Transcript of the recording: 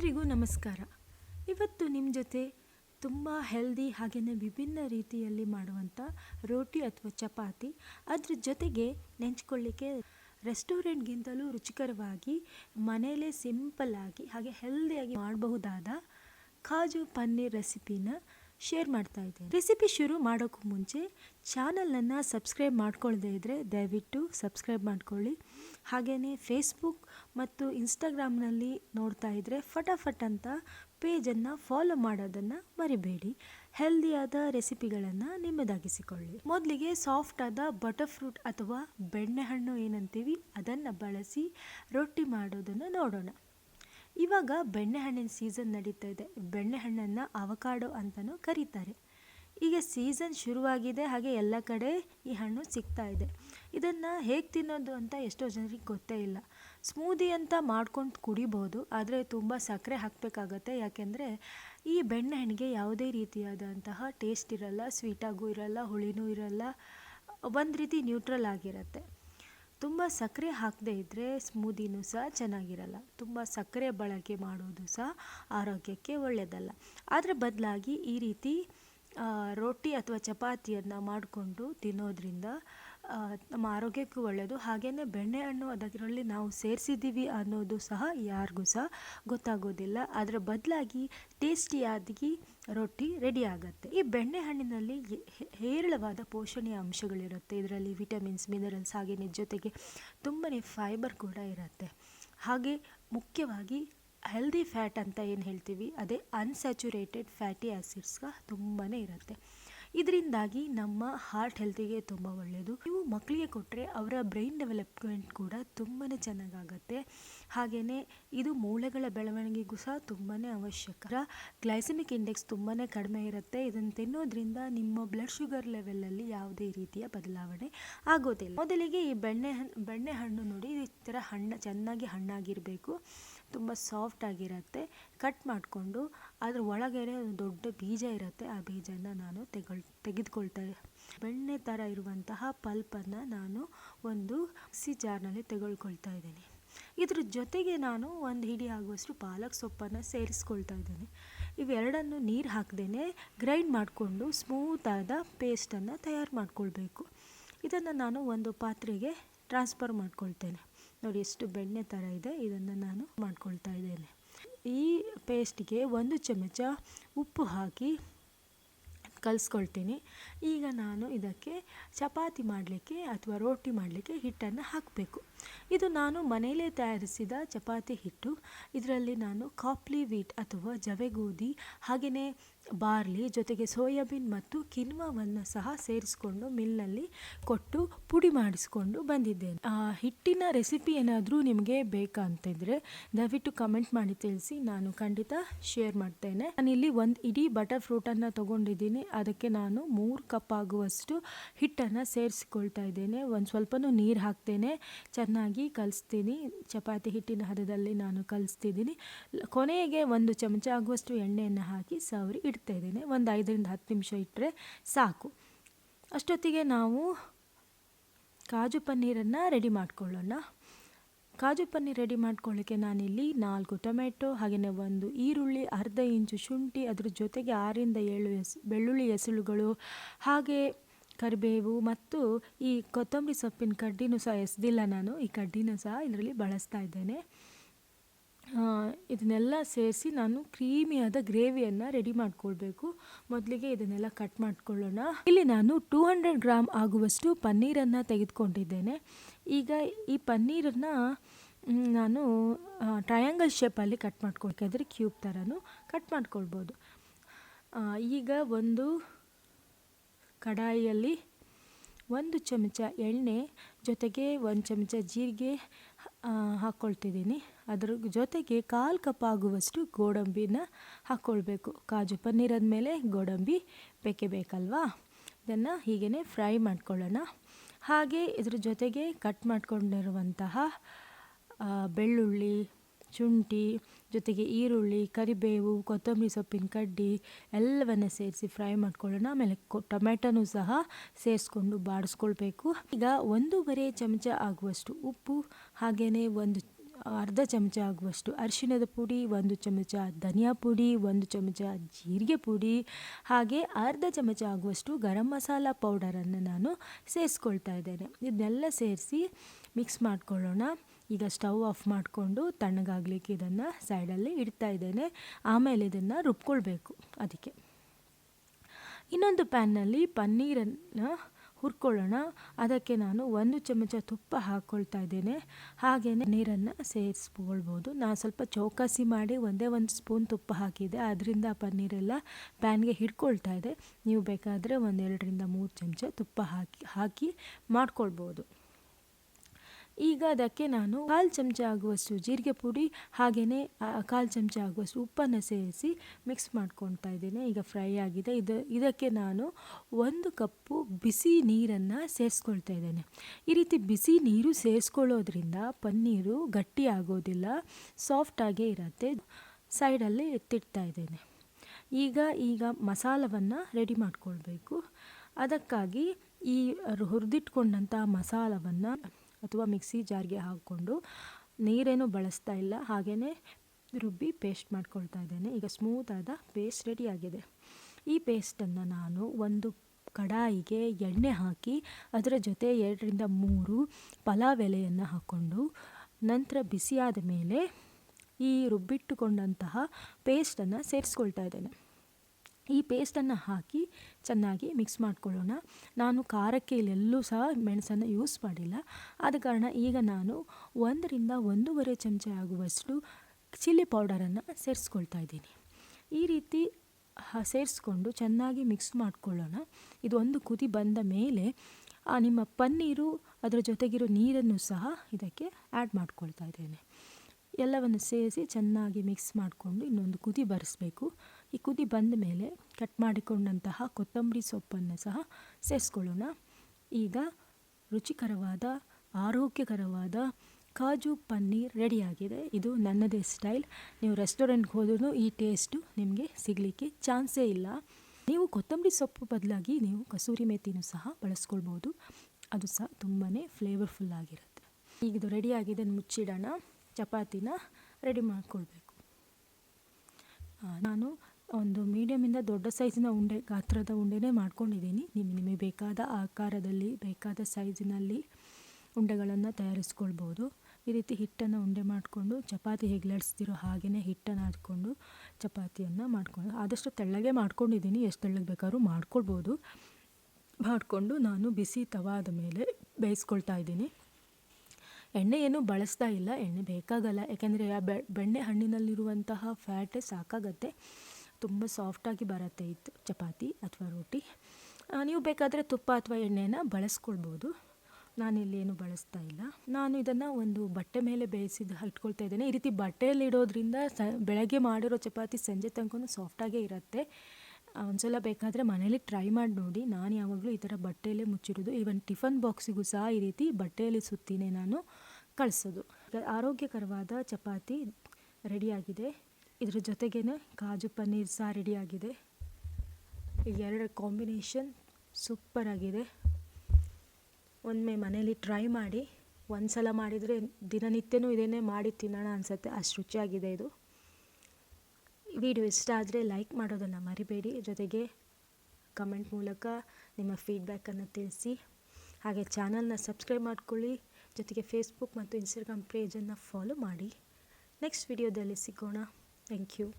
ಎಲ್ರಿಗೂ ನಮಸ್ಕಾರ. ಇವತ್ತು ನಿಮ್ಮ ಜೊತೆ ತುಂಬ ಹೆಲ್ದಿ ಹಾಗೆಯೇ ವಿಭಿನ್ನ ರೀತಿಯಲ್ಲಿ ಮಾಡುವಂಥ ರೋಟಿ ಅಥವಾ ಚಪಾತಿ, ಅದ್ರ ಜೊತೆಗೆ ನೆಂಚ್ಕೊಳ್ಳಿಕ್ಕೆ ರೆಸ್ಟೋರೆಂಟ್ಗಿಂತಲೂ ರುಚಿಕರವಾಗಿ ಮನೆಯಲ್ಲೇ ಸಿಂಪಲ್ಲಾಗಿ ಹಾಗೆ ಹೆಲ್ದಿಯಾಗಿ ಮಾಡಬಹುದಾದ ಕಾಜು ಪನ್ನೀರ್ ರೆಸಿಪಿನ ಶೇರ್ ಮಾಡ್ತಾ ಇದ್ದೀನಿ. ರೆಸಿಪಿ ಶುರು ಮಾಡೋಕ್ಕೂ ಮುಂಚೆ ಚಾನಲನ್ನು ಸಬ್ಸ್ಕ್ರೈಬ್ ಮಾಡ್ಕೊಳ್ಳದೇ ಇದ್ದರೆ ದಯವಿಟ್ಟು ಸಬ್ಸ್ಕ್ರೈಬ್ ಮಾಡ್ಕೊಳ್ಳಿ. ಹಾಗೆಯೇ ಫೇಸ್ಬುಕ್ ಮತ್ತು ಇನ್ಸ್ಟಾಗ್ರಾಮ್ನಲ್ಲಿ ನೋಡ್ತಾ ಇದ್ದರೆ ಫಟಾಫಟ್ ಅಂತ ಪೇಜನ್ನು ಫಾಲೋ ಮಾಡೋದನ್ನು ಮರಿಬೇಡಿ. ಹೆಲ್ದಿಯಾದ ರೆಸಿಪಿಗಳನ್ನು ನಿಮ್ಮದಾಗಿಸಿಕೊಳ್ಳಿ. ಮೊದಲಿಗೆ ಸಾಫ್ಟ್ ಆದ ಬಟರ್ ಫ್ರೂಟ್ ಅಥವಾ ಬೆಣ್ಣೆಹಣ್ಣು ಏನಂತೀವಿ, ಅದನ್ನು ಬಳಸಿ ರೊಟ್ಟಿ ಮಾಡೋದನ್ನು ನೋಡೋಣ. ಇವಾಗ ಬೆಣ್ಣೆಹಣ್ಣಿನ ಸೀಸನ್ ನಡೀತಾ ಇದೆ. ಬೆಣ್ಣೆಹಣ್ಣನ್ನು ಅವಕಾಡೋ ಅಂತಲೂ ಕರೀತಾರೆ. ಈಗ ಸೀಸನ್ ಶುರುವಾಗಿದೆ, ಹಾಗೆ ಎಲ್ಲ ಕಡೆ ಈ ಹಣ್ಣು ಸಿಗ್ತಾ ಇದೆ. ಇದನ್ನು ಹೇಗೆ ತಿನ್ನೋದು ಅಂತ ಎಷ್ಟೋ ಜನರಿಗೆ ಗೊತ್ತೇ ಇಲ್ಲ. ಸ್ಮೂದಿ ಅಂತ ಮಾಡ್ಕೊಂಡು ಕುಡಿಬೋದು, ಆದರೆ ತುಂಬ ಸಕ್ಕರೆ ಹಾಕಬೇಕಾಗತ್ತೆ. ಯಾಕೆಂದರೆ ಈ ಬೆಣ್ಣೆಹಣ್ಣಿಗೆ ಯಾವುದೇ ರೀತಿಯಾದಂತಹ ಟೇಸ್ಟ್ ಇರಲ್ಲ ಸ್ವೀಟಾಗೂ ಇರಲ್ಲ, ಹುಳಿನೂ ಇರಲ್ಲ, ಒಂದು ರೀತಿ ನ್ಯೂಟ್ರಲ್ ಆಗಿರುತ್ತೆ. ತುಂಬ ಸಕ್ಕರೆ ಹಾಕದೇ ಇದ್ದರೆ ಸ್ಮೂದಿನೂ ಸಹ ಚೆನ್ನಾಗಿರಲ್ಲ. ತುಂಬ ಸಕ್ಕರೆ ಬಳಕೆ ಮಾಡೋದು ಸಹ ಆರೋಗ್ಯಕ್ಕೆ ಒಳ್ಳೆಯದಲ್ಲ ಅದರ ಬದಲಾಗಿ ಈ ರೀತಿ ರೊಟ್ಟಿ ಅಥವಾ ಚಪಾತಿಯನ್ನು ಮಾಡಿಕೊಂಡು ತಿನ್ನೋದ್ರಿಂದ ನಮ್ಮ ಆರೋಗ್ಯಕ್ಕೂ ಒಳ್ಳೆಯದು ಹಾಗೆಯೇ ಬೆಣ್ಣೆಹಣ್ಣು ಅದರಲ್ಲಿ ನಾವು ಸೇರಿಸಿದ್ದೀವಿ ಅನ್ನೋದು ಸಹ ಯಾರಿಗೂ ಸಹ ಗೊತ್ತಾಗೋದಿಲ್ಲ. ಅದರ ಬದಲಾಗಿ ಟೇಸ್ಟಿಯಾಗಿ ರೊಟ್ಟಿ ರೆಡಿ ಆಗುತ್ತೆ. ಈ ಬೆಣ್ಣೆಹಣ್ಣಿನಲ್ಲಿ ಹೇರಳವಾದ ಪೋಷಣೀಯ ಅಂಶಗಳಿರುತ್ತೆ. ಇದರಲ್ಲಿ ವಿಟಮಿನ್ಸ್ ಮಿನರಲ್ಸ್ ಹಾಗೆಯೇ ಜೊತೆಗೆ ತುಂಬನೇ ಫೈಬರ್ ಕೂಡ ಇರುತ್ತೆ. ಹಾಗೆ ಮುಖ್ಯವಾಗಿ ಹೆಲ್ದಿ ಫ್ಯಾಟ್ ಅಂತ ಏನು ಹೇಳ್ತೀವಿ? ಅದೇ ಅನ್ಸ್ಯಾಚುರೇಟೆಡ್ ಫ್ಯಾಟಿ ಆ್ಯಸಿಡ್ಸ್ ತುಂಬಾ ಇರುತ್ತೆ. ಇದರಿಂದಾಗಿ ನಮ್ಮ ಹಾರ್ಟ್ ಹೆಲ್ತಿಗೆ ತುಂಬ ಒಳ್ಳೆಯದು ನೀವು ಮಕ್ಕಳಿಗೆ ಕೊಟ್ಟರೆ ಅವರ ಬ್ರೈನ್ ಡೆವಲಪ್ಮೆಂಟ್ ಕೂಡ ತುಂಬಾ ಚೆನ್ನಾಗಾಗತ್ತೆ. ಹಾಗೆಯೇ ಇದು ಮೂಳೆಗಳ ಬೆಳವಣಿಗೆಗೂ ಸಹ ತುಂಬಾ ಅವಶ್ಯಕ. ಗ್ಲೈಸಮಿಕ್ ಇಂಡೆಕ್ಸ್ ತುಂಬಾ ಕಡಿಮೆ ಇರುತ್ತೆ. ಇದನ್ನು ತಿನ್ನೋದ್ರಿಂದ ನಿಮ್ಮ ಬ್ಲಡ್ ಶುಗರ್ ಲೆವೆಲಲ್ಲಿ ಯಾವುದೇ ರೀತಿಯ ಬದಲಾವಣೆ ಆಗೋದಿಲ್ಲ. ಮೊದಲಿಗೆ ಈ ಬೆಣ್ಣೆ ಹಣ್ಣು ಬೆಣ್ಣೆ ಹಣ್ಣು ನೋಡಿ, ಈ ಥರ ಹಣ್ಣು, ಚೆನ್ನಾಗಿ ಹಣ್ಣಾಗಿರಬೇಕು. ತುಂಬ ಸಾಫ್ಟ್ ಆಗಿರುತ್ತೆ. ಕಟ್ ಮಾಡಿಕೊಂಡು ಅದ್ರ ಒಳಗಡೆ ಒಂದು ದೊಡ್ಡ ಬೀಜ ಇರುತ್ತೆ, ಆ ಬೀಜನ ನಾನು ತೆಗೊಳ್ ತೆಗೆದುಕೊಳ್ತಾ ಬೆಣ್ಣೆ ಥರ ಇರುವಂತಹ ಪಲ್ಪನ್ನು ನಾನು ಒಂದು ಮಿಕ್ಸಿ ಜಾರ್ನಲ್ಲಿ ತೆಗೆದುಕೊಳ್ತಾ ಇದ್ದೀನಿ. ಇದ್ರ ಜೊತೆಗೆ ನಾನು ಒಂದು ಹಿಡಿ ಆಗುವಷ್ಟು ಪಾಲಕ್ ಸೊಪ್ಪನ್ನು ಸೇರಿಸ್ಕೊಳ್ತಾ ಇದ್ದೇನೆ. ಇವೆರಡನ್ನು ನೀರು ಹಾಕ್ದೇ ಗ್ರೈಂಡ್ ಮಾಡಿಕೊಂಡು ಸ್ಮೂತಾದ ಪೇಸ್ಟನ್ನು ತಯಾರು ಮಾಡಿಕೊಳ್ಬೇಕು. ಇದನ್ನು ನಾನು ಒಂದು ಪಾತ್ರೆಗೆ ಟ್ರಾನ್ಸ್ಫರ್ ಮಾಡ್ಕೊಳ್ತೇನೆ. ನೋಡಿ ಎಷ್ಟು ಬೆಣ್ಣೆ ಥರ ಇದೆ, ಇದನ್ನು ನಾನು ಮಾಡ್ಕೊಳ್ತಾ ಇದ್ದೇನೆ. ಈ ಪೇಸ್ಟಿಗೆ ಒಂದು ಚಮಚ ಉಪ್ಪು ಹಾಕಿ ಕಲಿಸ್ಕೊಳ್ತೀನಿ. ಈಗ ನಾನು ಇದಕ್ಕೆ ಚಪಾತಿ ಮಾಡಲಿಕ್ಕೆ ಅಥವಾ ರೋಟಿ ಮಾಡಲಿಕ್ಕೆ ಹಿಟ್ಟನ್ನು ಹಾಕಬೇಕು. ಇದು ನಾನು ಮನೆಯಲ್ಲೇ ತಯಾರಿಸಿದ ಚಪಾತಿ ಹಿಟ್ಟು. ಇದರಲ್ಲಿ ನಾನು ಕಾಪ್ಲಿ ವೀಟ್ ಅಥವಾ ಜವೆಗೋಧಿ ಹಾಗೆಯೇ ಬಾರ್ಲಿ, ಜೊತೆಗೆ ಸೋಯಾಬೀನ್ ಮತ್ತು ಕಿನ್ವಾವನ್ನು ಸಹ ಸೇರಿಸ್ಕೊಂಡು ಮಿಲ್ನಲ್ಲಿ ಕೊಟ್ಟು ಪುಡಿ ಮಾಡಿಸಿಕೊಂಡು ಬಂದಿದ್ದೇನೆ. ಹಿಟ್ಟಿನ ರೆಸಿಪಿ ಏನಾದರೂ ನಿಮಗೆ ಬೇಕಂತಿದ್ರೆ ದಯವಿಟ್ಟು ಕಮೆಂಟ್ ಮಾಡಿ ತಿಳಿಸಿ, ನಾನು ಖಂಡಿತ ಶೇರ್ ಮಾಡ್ತೇನೆ. ಇಲ್ಲಿ ಒಂದು ಇಡೀ ಬಟರ್ ಫ್ರೂಟನ್ನು ತೊಗೊಂಡಿದ್ದೀನಿ. ಅದಕ್ಕೆ ನಾನು ಮೂರು ಕಪ್ ಆಗುವಷ್ಟು ಹಿಟ್ಟನ್ನು ಸೇರಿಸಿಕೊಳ್ತಾ ಇದ್ದೇನೆ. ಒಂದು ಸ್ವಲ್ಪನೂ ನೀರು ಹಾಕ್ತೇನೆ. ಕಲಿಸ್ತೀನಿ. ಚಪಾತಿ ಹಿಟ್ಟಿನ ಹದದಲ್ಲಿ ನಾನು ಕಲಿಸ್ತಿದ್ದೀನಿ. ಕೊನೆಗೆ ಒಂದು ಚಮಚ ಆಗುವಷ್ಟು ಎಣ್ಣೆಯನ್ನು ಹಾಕಿ ಸವರಿ ಇಡ್ತಾ ಇದ್ದೇನೆ. ಒಂದು ಐದರಿಂದ ಹತ್ತು ನಿಮಿಷ ಇಟ್ಟರೆ ಸಾಕು. ಅಷ್ಟೊತ್ತಿಗೆ ನಾವು ಕಾಜು ಪನ್ನೀರನ್ನು ರೆಡಿ ಮಾಡ್ಕೊಳ್ಳೋಣ. ಕಾಜು ಪನ್ನೀರ್ ರೆಡಿ ಮಾಡ್ಕೊಳ್ಳೋಕ್ಕೆ ನಾನಿಲ್ಲಿ ನಾಲ್ಕು ಟೊಮೆಟೊ ಹಾಗೆಯೇ ಒಂದು ಈರುಳ್ಳಿ, ಅರ್ಧ ಇಂಚು ಶುಂಠಿ, ಅದರ ಜೊತೆಗೆ ಆರಿಂದ ಏಳು ಎಸ್, ಬೆಳ್ಳುಳ್ಳಿ ಎಸಳುಗಳು ಹಾಗೆ ಕರಿಬೇವು ಮತ್ತು ಈ ಕೊತ್ತಂಬರಿ ಸೊಪ್ಪಿನ ಕಡ್ಡಿನೂ ಸಹ ಎಸ್ದಿಲ್ಲ ನಾನು. ಈ ಕಡ್ಡಿನೂ ಸಹ ಇದರಲ್ಲಿ ಬಳಸ್ತಾ ಇದ್ದೇನೆ. ಇದನ್ನೆಲ್ಲ ಸೇರಿಸಿ ನಾನು ಕ್ರೀಮಿಯಾದ ಗ್ರೇವಿಯನ್ನು ರೆಡಿ ಮಾಡ್ಕೊಳ್ಬೇಕು. ಮೊದಲಿಗೆ ಇದನ್ನೆಲ್ಲ ಕಟ್ ಮಾಡ್ಕೊಳ್ಳೋಣ. ಇಲ್ಲಿ ನಾನು ಟೂ ಹಂಡ್ರೆಡ್ ಗ್ರಾಮ್ ಆಗುವಷ್ಟು ಪನ್ನೀರನ್ನು ತೆಗೆದುಕೊಂಡಿದ್ದೇನೆ. ಈಗ ಈ ಪನ್ನೀರನ್ನು ನಾನು ಟ್ರಯಾಂಗಲ್ ಶೇಪಲ್ಲಿ ಕಟ್ ಮಾಡ್ಕೊಳ್ಬೇಕಾದ್ರೆ ಕ್ಯೂಬ್ ಥರನೂ ಕಟ್ ಮಾಡ್ಕೊಳ್ಬೋದು. ಈಗ ಒಂದು ಕಡಾಯಿಯಲ್ಲಿ ಒಂದು ಚಮಚ ಎಣ್ಣೆ ಜೊತೆಗೆ ಒಂದು ಚಮಚ ಜೀರಿಗೆ ಹಾಕ್ಕೊಳ್ತಿದ್ದೀನಿ ಅದ್ರ ಜೊತೆಗೆ ಕಾಲು ಕಪ್ ಆಗುವಷ್ಟು ಗೋಡಂಬಿನ ಹಾಕ್ಕೊಳ್ಬೇಕು ಕಾಜು ಪನ್ನೀರ್ ಆದಮೇಲೆ ಗೋಡಂಬಿ ಬೇಕೇ ಬೇಕಲ್ವಾ? ಇದನ್ನು ಹೀಗೇ ಫ್ರೈ ಮಾಡ್ಕೊಳ್ಳೋಣ. ಹಾಗೆ ಇದ್ರ ಜೊತೆಗೆ ಕಟ್ ಮಾಡ್ಕೊಂಡಿರುವಂತಹ ಬೆಳ್ಳುಳ್ಳಿ, ಶುಂಠಿ ಜೊತೆಗೆ ಈರುಳ್ಳಿ, ಕರಿಬೇವು, ಕೊತ್ತಂಬರಿ ಸೊಪ್ಪಿನ ಕಡ್ಡಿ ಎಲ್ಲವನ್ನು ಸೇರಿಸಿ ಫ್ರೈ ಮಾಡ್ಕೊಳ್ಳೋಣ. ಆಮೇಲೆ ಟೊಮೆಟೊನೂ ಸಹ ಸೇರಿಸ್ಕೊಂಡು ಬಾಡಿಸ್ಕೊಳ್ಬೇಕು. ಈಗ ಒಂದೂವರೆ ಚಮಚ ಆಗುವಷ್ಟು ಉಪ್ಪು, ಹಾಗೆಯೇ ಒಂದು ಅರ್ಧ ಚಮಚ ಆಗುವಷ್ಟು ಅರಿಶಿಣದ ಪುಡಿ, ಒಂದು ಚಮಚ ಧನಿಯಾ ಪುಡಿ, ಒಂದು ಚಮಚ ಜೀರಿಗೆ ಪುಡಿ, ಹಾಗೆ ಅರ್ಧ ಚಮಚ ಆಗುವಷ್ಟು ಗರಂ ಮಸಾಲ ಪೌಡರನ್ನು ನಾನು ಸೇರಿಸ್ಕೊಳ್ತಾ ಇದ್ದೇನೆ. ಇದನ್ನೆಲ್ಲ ಸೇರಿಸಿ ಮಿಕ್ಸ್ ಮಾಡ್ಕೊಳ್ಳೋಣ. ಈಗ ಸ್ಟವ್ ಆಫ್ ಮಾಡಿಕೊಂಡು ತಣ್ಣಗಾಗಲಿಕ್ಕೆ ಇದನ್ನು ಸೈಡಲ್ಲಿ ಇಡ್ತಾ ಇದ್ದೇನೆ. ಆಮೇಲೆ ಇದನ್ನು ರುಬ್ಕೊಳ್ಬೇಕು. ಅದಕ್ಕೆ ಇನ್ನೊಂದು ಪ್ಯಾನ್ನಲ್ಲಿ ಪನ್ನೀರನ್ನು ಹುರ್ಕೊಳ್ಳೋಣ. ಅದಕ್ಕೆ ನಾನು ಒಂದು ಚಮಚ ತುಪ್ಪ ಹಾಕ್ಕೊಳ್ತಾ ಇದ್ದೇನೆ. ಹಾಗೆಯೇ ನೀರನ್ನು ಸೇರಿಸ್ಕೊಳ್ಬೋದು. ನಾನು ಸ್ವಲ್ಪ ಚೌಕಾಸಿ ಮಾಡಿ ಒಂದೇ ಒಂದು ಸ್ಪೂನ್ ತುಪ್ಪ ಹಾಕಿದೆ ಅದರಿಂದ ಪನ್ನೀರೆಲ್ಲ ಪ್ಯಾನ್ಗೆ ಹಿಡ್ಕೊಳ್ತಾ ಇದೆ. ನೀವು ಬೇಕಾದರೆ ಒಂದೆರಡರಿಂದ ಮೂರು ಚಮಚ ತುಪ್ಪ ಹಾಕಿ ಹಾಕಿ ಮಾಡ್ಕೊಳ್ಬೋದು. ಈಗ ಅದಕ್ಕೆ ನಾನು ಕಾಲು ಚಮಚ ಆಗುವಷ್ಟು ಜೀರಿಗೆ ಪುಡಿ ಹಾಗೆಯೇ ಕಾಲು ಚಮಚ ಆಗುವಷ್ಟು ಉಪ್ಪನ್ನು ಸೇರಿಸಿ ಮಿಕ್ಸ್ ಮಾಡ್ಕೊಳ್ತಾ ಇದ್ದೇನೆ. ಈಗ ಫ್ರೈ ಆಗಿದೆ. ಇದು, ಇದಕ್ಕೆ ನಾನು ಒಂದು ಕಪ್ಪು ಬಿಸಿ ನೀರನ್ನು ಸೇರಿಸ್ಕೊಳ್ತಾ ಇದ್ದೇನೆ. ಈ ರೀತಿ ಬಿಸಿ ನೀರು ಸೇರಿಸ್ಕೊಳ್ಳೋದ್ರಿಂದ ಪನ್ನೀರು ಗಟ್ಟಿ ಆಗೋದಿಲ್ಲ ಸಾಫ್ಟಾಗೇ ಇರುತ್ತೆ. ಸೈಡಲ್ಲಿ ಎತ್ತಿಡ್ತಾ ಇದ್ದೇನೆ. ಈಗ ಈಗ ಮಸಾಲವನ್ನು ರೆಡಿ ಮಾಡ್ಕೊಳ್ಬೇಕು. ಅದಕ್ಕಾಗಿ ಈ ಹುರಿದಿಟ್ಕೊಂಡಂಥ ಮಸಾಲವನ್ನು ಅಥವಾ ಮಿಕ್ಸಿ ಜಾರ್ಗೆ ಹಾಕ್ಕೊಂಡು ನೀರೇನು ಬಳಸ್ತಾ ಇಲ್ಲ ಹಾಗೆಯೇ ರುಬ್ಬಿ ಪೇಸ್ಟ್ ಮಾಡ್ಕೊಳ್ತಾ ಇದ್ದೇನೆ. ಈಗ ಸ್ಮೂತಾದ ಪೇಸ್ಟ್ ರೆಡಿಯಾಗಿದೆ. ಈ ಪೇಸ್ಟನ್ನು ನಾನು ಒಂದು ಕಡಾಯಿಗೆ ಎಣ್ಣೆ ಹಾಕಿ, ಅದರ ಜೊತೆ ಎರಡರಿಂದ ಮೂರು ಪಲಾವ್ ಎಲೆಯನ್ನು ಹಾಕ್ಕೊಂಡು, ನಂತರ ಬಿಸಿಯಾದ ಮೇಲೆ ಈ ರುಬ್ಬಿಟ್ಟುಕೊಂಡಂತಹ ಪೇಸ್ಟನ್ನು ಸೇರಿಸ್ಕೊಳ್ತಾ ಇದ್ದೇನೆ. ಈ ಪೇಸ್ಟನ್ನು ಹಾಕಿ ಚೆನ್ನಾಗಿ ಮಿಕ್ಸ್ ಮಾಡ್ಕೊಳ್ಳೋಣ. ನಾನು ಖಾರಕ್ಕೆ ಇಲ್ಲೆಲ್ಲೂ ಸಹ ಮೆಣಸನ್ನು ಯೂಸ್ ಮಾಡಿಲ್ಲ. ಆದ ಕಾರಣ ಈಗ ನಾನು ಒಂದರಿಂದ ಒಂದೂವರೆ ಚಮಚ ಆಗುವಷ್ಟು ಚಿಲ್ಲಿ ಪೌಡರನ್ನು ಸೇರಿಸ್ಕೊಳ್ತಾ ಇದ್ದೀನಿ. ಈ ರೀತಿ ಸೇರಿಸ್ಕೊಂಡು ಚೆನ್ನಾಗಿ ಮಿಕ್ಸ್ ಮಾಡ್ಕೊಳ್ಳೋಣ. ಒಂದು ಕುದಿ ಬಂದ ಮೇಲೆ ನಿಮ್ಮ ಪನ್ನೀರು, ಅದರ ಜೊತೆಗಿರೋ ನೀರನ್ನು ಸಹ ಇದಕ್ಕೆ ಆ್ಯಡ್ ಮಾಡ್ಕೊಳ್ತಾ ಇದ್ದೇನೆ. ಎಲ್ಲವನ್ನು ಸೇರಿಸಿ ಚೆನ್ನಾಗಿ ಮಿಕ್ಸ್ ಮಾಡಿಕೊಂಡು ಇನ್ನೊಂದು ಕುದಿ ಬರೆಸ್ಬೇಕು. ಈ ಕುದಿ ಬಂದ ಮೇಲೆ ಕಟ್ ಮಾಡಿಕೊಂಡಂತಹ ಕೊತ್ತಂಬರಿ ಸೊಪ್ಪನ್ನು ಸಹ ಸೇರಿಸ್ಕೊಳ್ಳೋಣ. ಈಗ ರುಚಿಕರವಾದ, ಆರೋಗ್ಯಕರವಾದ ಕಾಜು ಪನ್ನೀರ್ ರೆಡಿಯಾಗಿದೆ ಇದು ನನ್ನದೇ ಸ್ಟೈಲ್ ನೀವು ರೆಸ್ಟೋರೆಂಟ್ಗೆ ಹೋದ್ರೂ ಈ ಟೇಸ್ಟು ನಿಮಗೆ ಸಿಗಲಿಕ್ಕೆ ಚಾನ್ಸೇ ಇಲ್ಲ. ನೀವು ಕೊತ್ತಂಬರಿ ಸೊಪ್ಪು ಬದಲಾಗಿ ನೀವು ಕಸೂರಿ ಮೇಥಿನೂ ಸಹ ಬಳಸ್ಕೊಳ್ಬೋದು. ಅದು ಸಹ ತುಂಬಾ ಫ್ಲೇವರ್ಫುಲ್ ಆಗಿರುತ್ತೆ. ಈಗ ಇದು ರೆಡಿಯಾಗಿದೆ ಮುಚ್ಚಿಡೋಣ. ಚಪಾತಿನ ರೆಡಿ ಮಾಡಿಕೊಳ್ಬೇಕು. ನಾನು ಒಂದು ಮೀಡಿಯಮಿಂದ ದೊಡ್ಡ ಸೈಜಿನ ಉಂಡೆ, ಗಾತ್ರದ ಉಂಡೆನೇ ಮಾಡ್ಕೊಂಡಿದ್ದೀನಿ. ನಿಮಗೆ ನಿಮಗೆ ಬೇಕಾದ ಆಕಾರದಲ್ಲಿ, ಬೇಕಾದ ಸೈಜಿನಲ್ಲಿ ಉಂಡೆಗಳನ್ನು ತಯಾರಿಸ್ಕೊಳ್ಬೋದು. ಈ ರೀತಿ ಹಿಟ್ಟನ್ನು ಉಂಡೆ ಮಾಡಿಕೊಂಡು, ಚಪಾತಿ ಹೆಗ್ಲಾಡಿಸ್ತಿರೋ ಲಡ್ಸ್ತಿರೋ ಹಾಗೆಯೇ ಹಿಟ್ಟನ್ನು ಹಾಕ್ಕೊಂಡು ಚಪಾತಿಯನ್ನು ಮಾಡ್ಕೊಂಡು, ಆದಷ್ಟು ತೆಳ್ಳಗೆ ಮಾಡ್ಕೊಂಡಿದ್ದೀನಿ. ಎಷ್ಟು ತೆಳ್ಳಗೆ ಬೇಕಾದ್ರೂ ಮಾಡ್ಕೊಳ್ಬೋದು. ಮಾಡಿಕೊಂಡು ನಾನು ಬಿಸಿ ತವಾದ ಮೇಲೆ ಬೇಯಿಸ್ಕೊಳ್ತಾ ಇದ್ದೀನಿ. ಎಣ್ಣೆ ಏನು ಬಳಸ್ತಾ ಇಲ್ಲ. ಎಣ್ಣೆ ಬೇಕಾಗಲ್ಲ. ಯಾಕೆಂದರೆ ಆ ಬೆಣ್ಣೆ ಹಣ್ಣಿನಲ್ಲಿರುವಂತಹ ಫ್ಯಾಟೇ ಸಾಕಾಗತ್ತೆ. ತುಂಬ ಸಾಫ್ಟಾಗಿ ಬರುತ್ತೆ ಇತ್ತು ಚಪಾತಿ ಅಥವಾ ರೋಟಿ. ನೀವು ಬೇಕಾದರೆ ತುಪ್ಪ ಅಥವಾ ಎಣ್ಣೆನ ಬಳಸ್ಕೊಳ್ಬೋದು. ನಾನಿಲ್ಲಿ ಏನು ಬಳಸ್ತಾ ಇಲ್ಲ. ನಾನು ಇದನ್ನು ಒಂದು ಬಟ್ಟೆ ಮೇಲೆ ಬೇಯಿಸಿದ್ದು ಇಟ್ಕೊಳ್ತಾ ಇದ್ದೇನೆ. ಈ ರೀತಿ ಬಟ್ಟೆಯಲ್ಲಿ ಇಡೋದ್ರಿಂದ ಸ, ಬೆಳಗ್ಗೆ ಮಾಡಿರೋ ಚಪಾತಿ ಸಂಜೆ ತನಕ ಸಾಫ್ಟಾಗೇ ಇರುತ್ತೆ. ಒಂದ್ಸಲ ಬೇಕಾದರೆ ಮನೇಲಿ ಟ್ರೈ ಮಾಡಿ ನೋಡಿ. ನಾನು ಯಾವಾಗಲೂ ಈ ಥರ ಬಟ್ಟೆಯಲ್ಲೇ ಮುಚ್ಚಿರೋದು. ಈವನ್ ಟಿಫನ್ ಬಾಕ್ಸಿಗೂ ಸಹ ಈ ರೀತಿ ಬಟ್ಟೆಯಲ್ಲಿ ಸುತ್ತಿನೇ ನಾನು ಕಳಿಸೋದು. ಆರೋಗ್ಯಕರವಾದ ಚಪಾತಿ ರೆಡಿಯಾಗಿದೆ. ಇದ್ರ ಜೊತೆಗೇ ಕಾಜು ಪನ್ನೀರ್ ಸಹ ರೆಡಿಯಾಗಿದೆ ಈ ಎರಡರ ಕಾಂಬಿನೇಷನ್ ಸೂಪರಾಗಿದೆ ಒಮ್ಮೆ ಮನೇಲಿ ಟ್ರೈ ಮಾಡಿ ಒಂದು ಸಲ ಮಾಡಿದರೆ ದಿನನಿತ್ಯನೂ ಇದನ್ನೇ ಮಾಡಿ ತಿನ್ನೋಣ ಅನಿಸುತ್ತೆ. ಅಷ್ಟು ರುಚಿಯಾಗಿದೆ ಇದು. ವಿಡಿಯೋ ಇಷ್ಟ ಆದರೆ ಲೈಕ್ ಮಾಡೋದನ್ನು ಮರಿಬೇಡಿ. ಜೊತೆಗೆ ಕಮೆಂಟ್ ಮೂಲಕ ನಿಮ್ಮ ಫೀಡ್ಬ್ಯಾಕನ್ನು ತಿಳಿಸಿ. ಹಾಗೆ ಚಾನಲ್ನ ಸಬ್ಸ್ಕ್ರೈಬ್ ಮಾಡ್ಕೊಳ್ಳಿ. ಜೊತೆಗೆ ಫೇಸ್ಬುಕ್ ಮತ್ತು ಇನ್ಸ್ಟಾಗ್ರಾಮ್ ಪೇಜನ್ನು ಫಾಲೋ ಮಾಡಿ. ನೆಕ್ಸ್ಟ್ ವಿಡಿಯೋದಲ್ಲಿ ಸಿಗೋಣ. Thank you.